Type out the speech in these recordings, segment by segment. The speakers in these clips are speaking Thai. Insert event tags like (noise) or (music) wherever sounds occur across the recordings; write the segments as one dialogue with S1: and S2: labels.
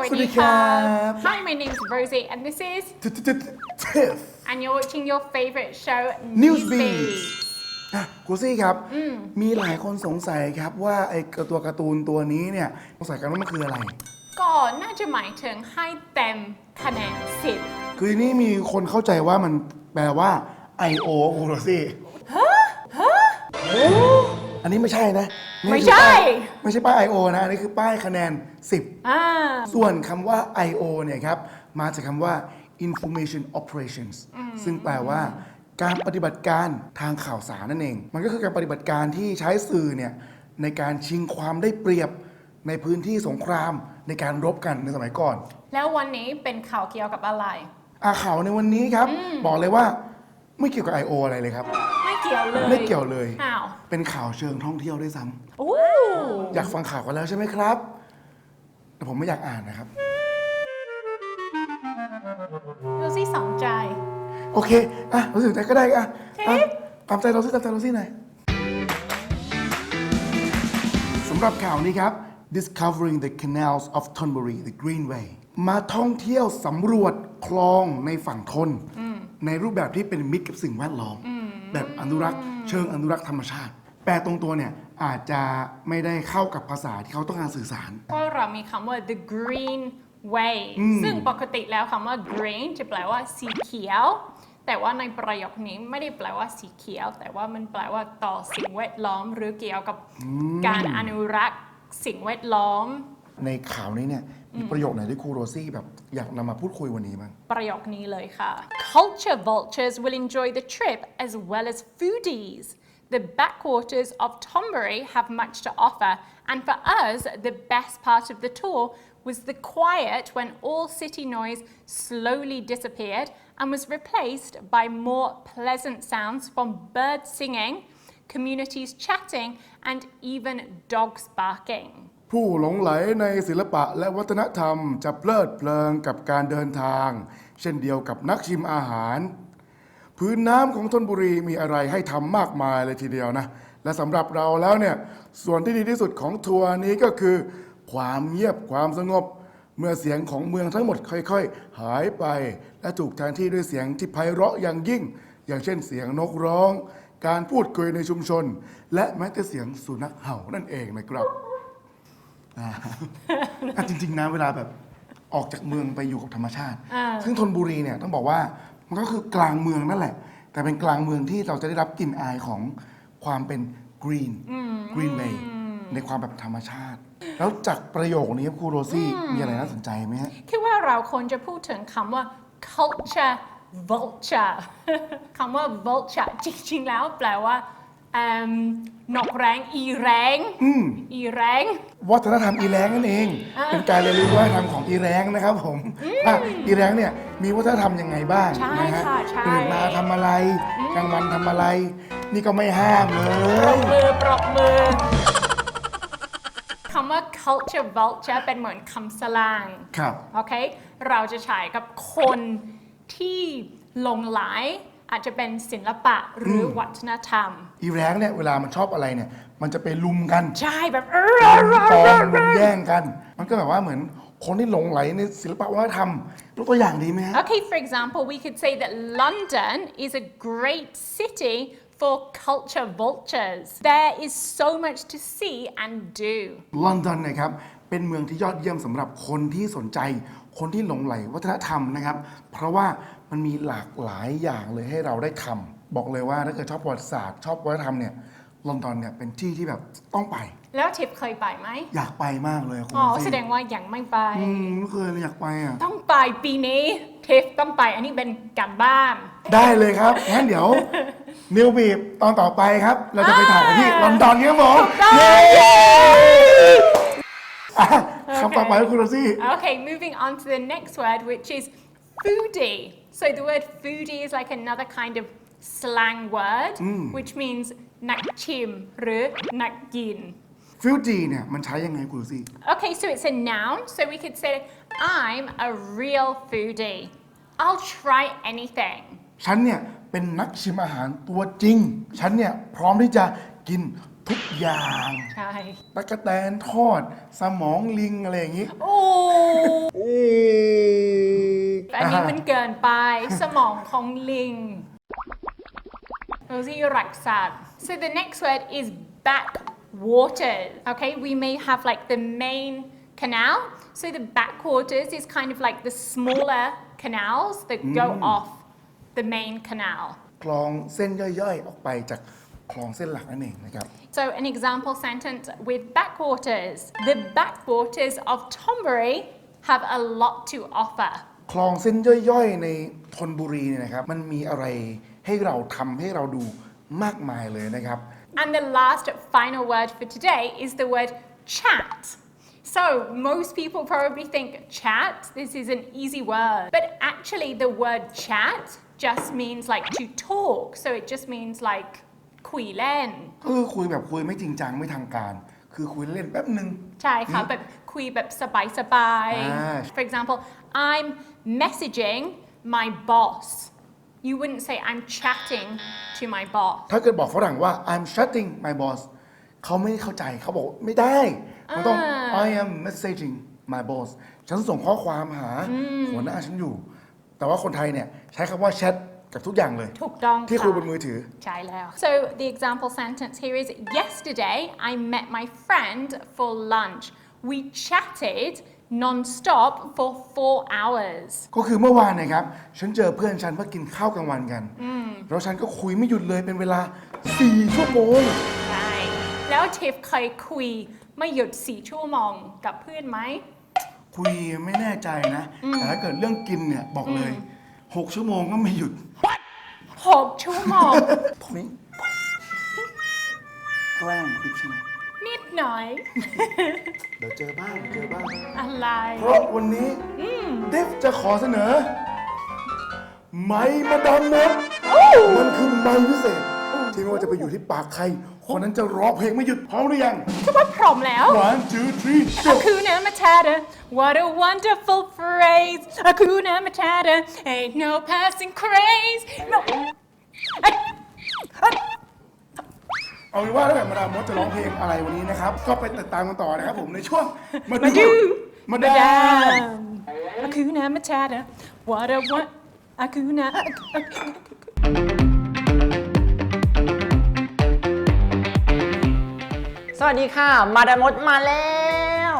S1: วัสดีครับ
S2: Hi, my name's Rosie, and this is,
S1: ทิฟ
S2: and you're watching your favorite show,
S1: Newsbeat อะครูซี่ครับ มีหลายคนสงสัยครับว่าไอ้ตัวการ์ตูนตัวนี้เนี่ยสงสัยกันว่ามันคืออะไร
S2: ก็น่าจะหมายถึงให้เต็มคะแนนสิบ
S1: คือนี่มีคนเข้าใจว่ามันแปลว่า I.O. ครูซี่อันนี้ไม่ใช่นะ นี่
S2: ไม่
S1: คือ
S2: ใช่
S1: ป้ายไม่ใช่ป้าย I.O. นะอันนี้คือป้ายคะแนน10
S2: อ่า
S1: ส่วนคำว่า I.O. เนี่ยครับ มาจากคำว่า information operations ซึ่งแปลว่า การปฏิบัติการทางข่าวสารนั่นเอง มันก็คือการปฏิบัติการที่ใช้สื่อเนี่ยในการชิงความได้เปรียบในพื้นที่สงครามในการรบกันในสมัยก่อน
S2: แล้ววันนี้เป็นข่าวเกี่ยวกับอะไร
S1: อาข่าวในวันนี้ครับ บอกเลยว่าไม่เกี่ยวกับ I.O. อะไรเลยครับ
S2: ไม่ เกี่ยวเลย
S1: ไม่เกี่ยวเลย
S2: อ้าว
S1: เป็นข่าวเชิงท่องเที่ยวด้วยซ้ำ
S2: โอ้
S1: อยากฟังข่าวกันแล้วใช่ไหมครับ แต่ผมไม่อยากอ่านนะครับ
S2: ดูสิสนใจ
S1: โอเค อะเราสนใจก็ได้อะ
S2: เทป
S1: อะตามใจเราสิตามใจเราสิหน่อยสำหรับข่าวนี้ครับ discovering the canals of Thonburi the Greenway มาท่องเที่ยวสำรวจคลองในฝั่งทน ในรูปแบบที่เป็นมิตรกับสิ่งแวดล้อม แบบอนุรักษ์เชิงอนุรักษ์ธรรมชาติ แปลตรงตัวเนี่ยอาจจะไม่ได้เข้ากับภาษาที่เขาต้องการสื่อสาร
S2: เพราะเรามีคำว่า the green way ซึ่งปกติแล้วคำว่า green จะแปลว่าสีเขียว แต่ว่าในประโยคนี้ไม่ได้แปลว่าสีเขียว แต่ว่ามันแปลว่าต่อสิ่งแวดล้อม หรือเกี่ยวกับการอนุรักษ์สิ่งแวดล้อม
S1: ในข่าวนี้เนี่ย มีประโยคไหนที่ครูโรซี่แบบอยากนำมาพูดคุยวันนี้บ้าง
S2: ประโยคนี้เลยค่ะ Culture vultures will enjoy the trip as well as foodies. The backwaters of Tombury have much to offer, and for us, the best part of the tour was the quiet when all city noise slowly disappeared and was replaced by more pleasant sounds from birds singing, communities chatting, and even dogs barking.
S1: ผู้หลงไหลในศิลปะและวัฒนธรรมจะเพลิดเพลินกับการเดินทาง เช่นเดียวกับนักชิมอาหาร พื้นน้ำของธนบุรีมีอะไรให้ทำมากมายเลยทีเดียวนะ และสำหรับเราแล้วเนี่ยส่วนที่ดีที่สุดของทัวร์นี้ก็คือ ความเงียบความสงบ เมื่อเสียงของเมืองทั้งหมดค่อย ๆ หายไป และถูกแทนที่ด้วยเสียงที่ไพเราะอย่างยิ่ง อย่างเช่นเสียงนกร้อง การพูดคุยในชุมชน และแม้แต่เสียงสุนัขเห่านั่นเองนะครับ อะจริง ๆ นะ เวลาแบบออกจากเมืองไปอยู่กับธรรมชาติซึ่งธนบุรีเนี่ยต้องบอกว่ามันก็คือกลางเมืองนั่นแหละ แต่เป็นกลางเมืองที่เราจะได้รับกลิ่นอายของความเป็นกรีนกรีนเ a ย์ในความแบบธรรมชาติ แล้วจากประโยคนี้ครับครูโรซี่มีอะไรน่าสนใจไหมฮะ
S2: คิดว่าเราควรจะพูดถึงคำว่า culture vulture คำว่า vulture จริงๆ แล้วแปลว่า เอิ่มนกแรงอีแรงอีแรง
S1: วัฒนธรรมอีแรงนั่นเองเป็นการเรียนรู้วัฒนธรรมของอีแรงนะครับผมอะอีแรงเนี่ยมีวัฒนธรรมยังไงบ้าง
S2: ใช่
S1: นะฮะ
S2: ค่ะใช่
S1: ตื่นมาทำอะไรกลางวันทำอะไร นี่ก็ไม่ห้ามเล
S2: ปร
S1: ย
S2: บมือปรบมือคำว่า culture vulture เป็นเหมือนคำสลาง
S1: ครับ
S2: โอเค เราจะใช้กับคนที่หลงไหล อาจจะเป็นศิลปะหรืออวัฒนธรรม
S1: อีแรงเนี่ยเวลามันชอบอะไรเนี่ย มันจะไปลุมกัน
S2: ใช่แบบ
S1: ลุมปองลุมแย่งกัน มันก็แบบว่าเหมือนคนที่หลงไหลในศิลปะวัฒนธรรมยกตัวอย่างดีไหมฮะ
S2: Okay, for example, we could say that London is a great city for culture vultures. There is so much to see and do.
S1: ลอนดอนนะครับเป็นเมืองที่ยอดเยี่ยมสำหรับคนที่สนใจ คนที่หลงไหลวัฒนธรรมนะครับ เพราะว่า มันมีหลากหลายอย่างเลยให้เราได้ทำบอกเลยว่าถ้าเกิดชอบประวัติศาสตร์ ชอบวัฒนธรรมเนี่ยลอนดอนเนี่ยเป็นที่ที่แบบต้องไป
S2: แล้วทิพย์เคยไปไหม
S1: อยากไปมากเลยคุณ
S2: อ๋อ
S1: ซี่
S2: แสดงว่ายังไม่ไป
S1: อืมไม่เคยเลยอยากไปอะ
S2: ต้องไปปีนี้ทิพย์ต้องไป อันนี้เป็นการบ้าน
S1: ได้เลยครับ งั้นเดี๋ยวนิวบีบตอนต่อไปครับ เราจะไปถ่ายกันที่ลอนดอนครับผมเย้อะคำต่อไปคุณโรซี่
S2: Okay, moving on to the next word, which is foodie. So the word foodie is like another kind of slang word, which means นักชิมหรือนักกิน
S1: ฟิวจีเนี่ยมันใช้ยังไงคุณโรซี่
S2: Okay, so it's a noun. So we could say, I'm a real foodie. I'll try anything.
S1: ฉันเนี่ยเป็นนักชิมอาหารตัวจริง ฉันเนี่ยพร้อมที่จะกินทุกอย่าง
S2: ใช่
S1: ตะกะแตนทอด สมองลิงอะไรอย่างนี้
S2: โ อ้ (laughs) อันนี้มันเกินไป สมองของลิง Rosie Raksat. So the next word is backwaters. Okay, we may have like the main canal. So the backwaters is kind of like the smaller canals that go off the main canal.
S1: คลองเส้นย่อยๆ ออกไปจากคลองเส้นหลักนั่นเองนะครับ
S2: So an example sentence with backwaters. The backwaters of Tombury have a lot to offer.
S1: คลองเส้นย่อยๆ ในธนบุรีเนี่ยนะครับ มันมีอะไรให้เราทำให้เราดูมากมายเลยนะครับ
S2: And the last final word for today is the word chat. So, most people probably think chat, this is an easy word. But actually, the word chat just means like to talk. So, it just means like คุยเล่น
S1: ก็คือคุยแบบคุยไม่จริงจังไม่ทางการ คือคุยเล่นแป๊บหนึ่ง
S2: ใช่ค่ะแบบคุยแบบสบายสบายๆ
S1: อ่า
S2: For example I'm messaging my boss you wouldn't say I'm chatting to my boss
S1: ถ้าเกิดบอกฝรั่งว่า I'm chatting my boss เขาไม่เข้าใจเขาบอกไม่ได้ มันต้อง
S2: อ่า
S1: I am messaging my boss ฉันส่งข้อความหาหัวหน้าฉันอยู่ แต่ว่าคนไทยเนี่ยใช้คำว่าแชทกับทุกอย่างเลย
S2: ถูกต้อง
S1: ที่คุย
S2: ค่ะ
S1: บนมือถือ
S2: ใช่แล้ว So the example sentence here is yesterday I met my friend for lunch we chatted non-stop for four hours
S1: ก็คือเมื่อวานเนะครับ ฉันเจอเพื่อนฉันเพื่อกินข้าวกลางวันกัน แล้วฉันก็คุยไม่หยุดเลยเป็นเวลา 4 ชั่วโมง
S2: ใช่ แล้วทิฟเคยคุยไม่หยุดสี่ชั่วโมงกับเพื่อนไหม
S1: คุยไม่แน่ใจนะ แต่ถ้าเกิดเรื่องกินเนี่ย บอกเลย 6 ชั่วโมงก็ไม่หยุด
S2: หกชั่วโมง
S1: พวกนี้แกล้งคิดใช่ไหม
S2: นิดหน่อย
S1: เดี๋ยวเจอบ้างเจอบ้าง
S2: อะไร
S1: เพราะวันนี้เดฟจะขอเสนอ ไม้มาดามมดมันคือไม้พิเศษ ที่ไม่ว่าจะไปอยู่ที่ปากใคร คนนั้นจะร้องเพลงไม่หยุดพร้อมหรือยัง
S2: คิดว่าพร้อมแล้ว
S1: one two three go
S2: Hakuna Matata, what a wonderful phrase. Hakuna Matata, ain't no passing craze. No.
S1: เอาเป็นว่าถ้าเกิดมาดามมดจะร้องเพลงอะไรวันนี้นะครับ ก็ไปติดตามกันต่อนะครับผมในช่วงมา
S2: มาดู
S1: มาดาม
S2: Madame. Hakuna Matata, what a one. Hakuna.
S3: สวัสดีค่ะ มาดามดมาแล้ว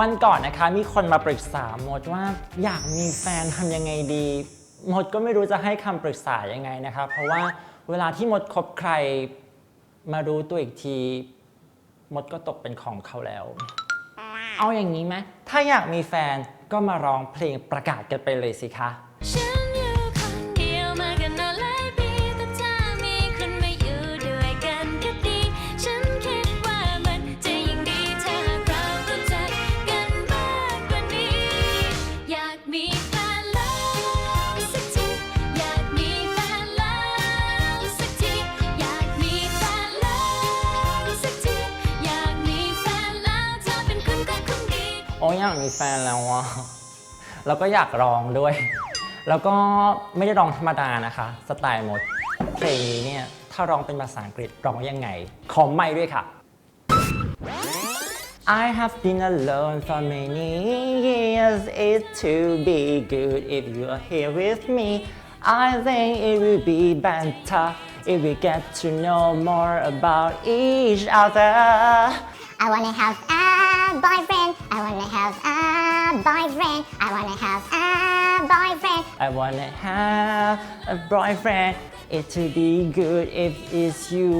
S3: วันก่อนนะคะ มีคนมาปรึกษามดว่าอยากมีแฟนทำยังไงดี มดก็ไม่รู้จะให้คำปรึกษายังไงนะคะ เพราะว่าเวลาที่มดคบใคร มารู้ตัวอีกทีมดก็ตกเป็นของเขาแล้ว เอาอย่างนี้ไหมถ้าอยากมีแฟนก็มาร้องเพลงประกาศกันไปเลยสิคะ
S4: ฉัน อยากมีแฟนแล้วอะ
S3: แล้วก็อยากร้องด้วย แล้วก็ไม่ได้ร้องธรรมดานะคะ สไตล์หมดเพลงนี้เนี่ย ถ้าร้องเป็นภาษาอังกฤษร้องยังไง ขอไม่ด้วยค่ะ I have been alone for many years. It to be good if you are here with me. I think it will be better if we get to know more about each other.
S5: I wanna have a boyfriend. Wanna have a boyfriend. I wanna have a boyfriend.
S3: I wanna have a boyfriend. It to be good if it's you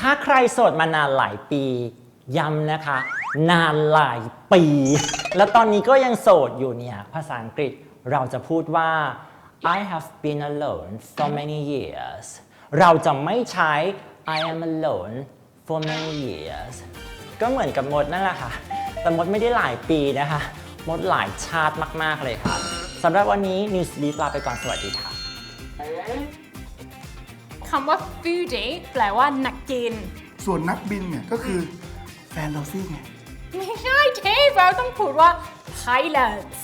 S3: ถ้าใครโสดมานานหลายปีย้ำนะคะ นานหลายปี แล้วตอนนี้ก็ยังโสดอยู่เนี่ย ภาษาอังกฤษเราจะพูดว่า I have been alone for many years เราจะไม่ใช้ I am alone for many years ก็เหมือนกับมดนั่นแหละค่ะ แต่มดไม่ได้หลายปีนะคะ มดหลายชาติมากๆเลยค่ะสำหรับวันนี้ News Leaf ลาไปก่อนสวัสดีค่ะ
S2: คำว่า foodie แปลว่านักกิน
S1: ส่วนนักบินเนี่ยก็คือแฟนเราซี่ไง
S2: ไม่ใช่เทฟเราต้องพูดว่า pilots